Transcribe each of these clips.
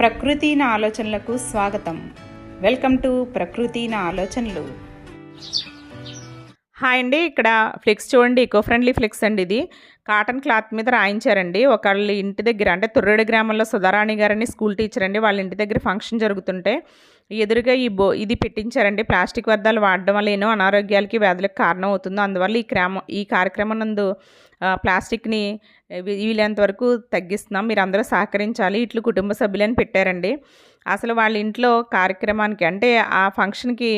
ప్రకృతి నా ఆలోచనలకు స్వాగతం. వెల్కమ్ టు ప్రకృతి నా ఆలోచనలు. హాయ్ అండి ఇక్కడ ఫ్లెక్స్ చూడండి ఎకో ఫ్రెండ్లీ ఫ్లెక్స్ అండి ఇది. కాటన్ క్లాత్ మీద రాయించారండి. ఒకళ్ళు ఇంటి దగ్గర అంటే తుర్రేడు గ్రామంలో సుధారాణి గారని స్కూల్ టీచర్ అండి వాళ్ళ ఇంటి దగ్గర ఫంక్షన్ జరుగుతుంటే ఎదురుగా ఈ బో ఇది పెట్టించారండి. ప్లాస్టిక్ వ్యర్థాలు వాడడం వల్ల ఎన్నో అనారోగ్యాలకి వ్యాధులకు కారణం అవుతుందో అందువల్ల ఈ క్రమ ఈ కార్యక్రమం నందు ప్లాస్టిక్ని వీలైనంత వరకు తగ్గిస్తున్నాం. మీరు అందరూ సహకరించాలి. ఇట్లు కుటుంబ సభ్యులని పెట్టారండి. అసలు వాళ్ళ ఇంట్లో కార్యక్రమానికి అంటే ఆ ఫంక్షన్కి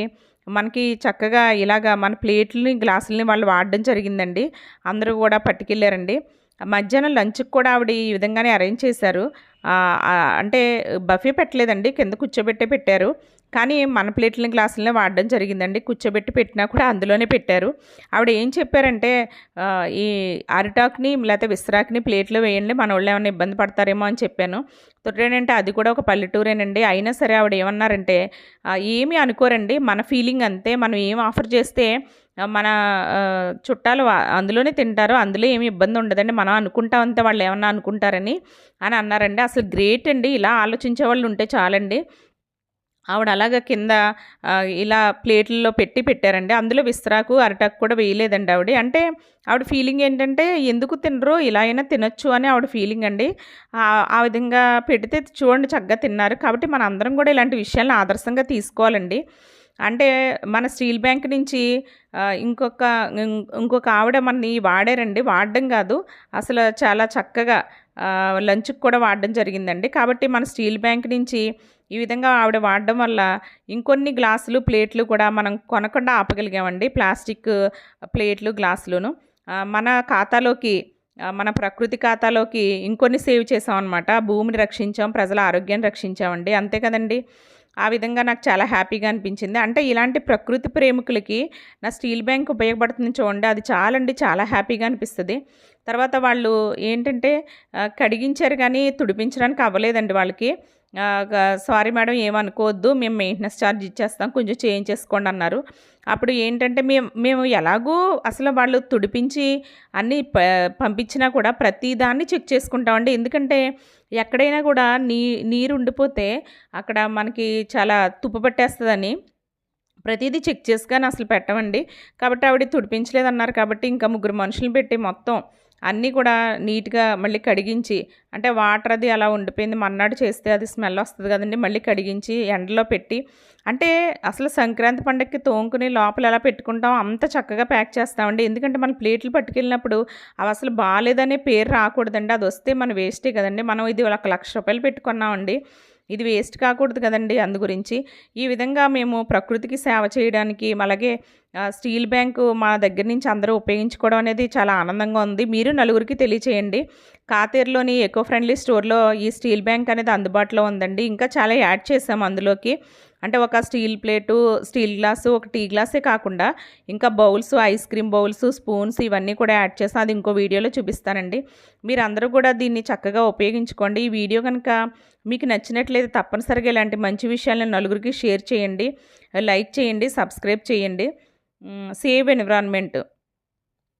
మనకి చక్కగా ఇలాగా మన ప్లేట్లని గ్లాసులని వాళ్ళు వాడడం జరిగిందండి. అందరూ కూడా పట్టుకెళ్ళారండి. మధ్యాహ్నం లంచ్కి కూడా ఆవిడ ఈ విధంగానే అరేంజ్ చేశారు. అంటే బఫే పెట్టలేదండి. కింద కూర్చోబెట్టే పెట్టారు. కానీ మన ప్లేట్లని గ్లాసులనే వాడడం జరిగిందండి. కూర్చోబెట్టి పెట్టినా కూడా అందులోనే పెట్టారు. ఆవిడ ఏం చెప్పారంటే ఈ అరిటాక్ని లేకపోతే విస్రాక్ని ప్లేట్లో వేయండి. మన వాళ్ళు ఏమైనా ఇబ్బంది పడతారేమో అని చెప్పాను. తొట్టేనంటే అది కూడా ఒక పల్లెటూరేనండి. అయినా సరే ఆవిడ ఏమన్నారంటే ఏమీ అనుకోరండి. మన ఫీలింగ్ అంతే. మనం ఏం ఆఫర్ చేస్తే మన చుట్టాలు అందులోనే తింటారు. అందులో ఏమి ఇబ్బంది ఉండదండి. మనం అనుకుంటాం అంతే వాళ్ళు ఏమన్నా అనుకుంటారని అని అన్నారండి. అసలు గ్రేట్ అండి. ఇలా ఆలోచించే వాళ్ళు ఉంటే చాలండి. ఆవిడ అలాగ కింద ఇలా ప్లేట్లలో పెట్టి పెట్టారండి. అందులో విస్తరాకు అరటాకు కూడా వేయలేదండి ఆవిడ. అంటే ఆవిడ ఫీలింగ్ ఏంటంటే ఎందుకు తినరు? ఇలా అయినా తినొచ్చు అని ఆవిడ ఫీలింగ్ అండి. ఆ విధంగా పెడితే చూడండి చక్కగా తిన్నారు. కాబట్టి మన అందరం కూడా ఇలాంటి విషయాలను ఆదర్శంగా తీసుకోవాలండి. అంటే మన స్టీల్ బ్యాంక్ నుంచి ఇంకొక ఇంకొక ఆవిడ మనని వాడారండి. వాడడం కాదు. అసలు చాలా చక్కగా లంచ్కి కూడా వాడడం జరిగిందండి. కాబట్టి మన స్టీల్ బ్యాంక్ నుంచి ఈ విధంగా ఆవిడ వాడడం వల్ల ఇంకొన్ని గ్లాసులు ప్లేట్లు కూడా మనం కొనకుండా ఆపగలిగామండి. ప్లాస్టిక్ ప్లేట్లు గ్లాసులను. మన ఖాతాలోకి మన ప్రకృతి ఖాతాలోకి ఇంకొన్ని సేవ్ చేసాం అనమాట భూమిని రక్షించాం ప్రజల ఆరోగ్యాన్ని రక్షించామండి. అంతే కదండి. ఆ విధంగా నాకు చాలా హ్యాపీగా అనిపించింది. అంటే ఇలాంటి ప్రకృతి ప్రేమికులకి నా స్టీల్ బ్యాంక్ ఉపయోగపడుతుంది చూడండి. అది చాలా అండి చాలా హ్యాపీగా అనిపిస్తుంది. తర్వాత వాళ్ళు ఏంటంటే కడిగించారు కానీ తుడిపించడానికి అవ్వలేదండి వాళ్ళకి. సారీ మేడం ఏమనుకోవద్దు. మేము మెయింటెనెన్స్ ఛార్జ్ ఇచ్చేస్తాం. కొంచెం చేంజ్ చేసుకోండి అన్నారు. అప్పుడు ఏంటంటే మేము మేము ఎలాగూ అసలు వాళ్ళు తుడిపించి అన్నీ ప పంపించినా కూడా ప్రతి దాన్ని చెక్ చేసుకుంటామండి. ఎందుకంటే ఎక్కడైనా కూడా నీ నీరు ఉండిపోతే అక్కడ మనకి చాలా తుప్పు పట్టేస్తుందని ప్రతిదీ చెక్ చేసుకొని అసలు పెట్టమండి. కాబట్టి ఆవిడ తుడిపించలేదన్నారు. కాబట్టి ఇంకా ముగ్గురు మనుషులు పెట్టి మొత్తం అన్నీ కూడా నీట్గా మళ్ళీ కడిగించి అంటే వాటర్ అది అలా ఉండిపోయింది. మన్నాడు చేస్తే అది స్మెల్ వస్తుంది కదండి మళ్ళీ కడిగించి ఎండలో పెట్టి అంటే అసలు సంక్రాంతి పండగకి తోముకుని లోపల ఎలా పెట్టుకుంటాం అంత చక్కగా ప్యాక్ చేస్తామండి. ఎందుకంటే మన ప్లేట్లు పట్టుకెళ్ళినప్పుడు అవి అసలు బాగాలేదనే పేరు రాకూడదండి. అది వస్తే మన వేస్టే కదండి. మనం ఇది ఒక లక్ష రూపాయలు పెట్టుకున్నామండి. ఇది వేస్ట్ కాకూడదు కదండి అందు గురించి. ఈ విధంగా మేము ప్రకృతికి సేవ చేయడానికి అలాగే స్టీల్ బ్యాంకు మా దగ్గర నుంచి అందరూ ఉపయోగించుకోవడం అనేది చాలా ఆనందంగా ఉంది. మీరు నలుగురికి తెలియచేయండి. కాతేరులోని ఎకో ఫ్రెండ్లీ స్టోర్లో ఈ స్టీల్ బ్యాంక్ అనేది అందుబాటులో ఉందండి. ఇంకా చాలా యాడ్ చేసాము అందులోకి. అంటే ఒక స్టీల్ ప్లేటు స్టీల్ గ్లాసు ఒక టీ గ్లాసే కాకుండా ఇంకా bowls ice cream bowls spoons ఇవన్నీ కూడా యాడ్ చేసి అది ఇంకో వీడియోలో చూపిస్తానండి. మీరందరూ కూడా దీన్ని చక్కగా ఉపయోగించుకోండి. ఈ వీడియో కనుక మీకు నచ్చినట్లయితే తప్పనిసరిగా ఇలాంటి మంచి విషయాలను నలుగురికి షేర్ చేయండి. లైక్ చేయండి సబ్స్క్రైబ్ చేయండి. Save environment.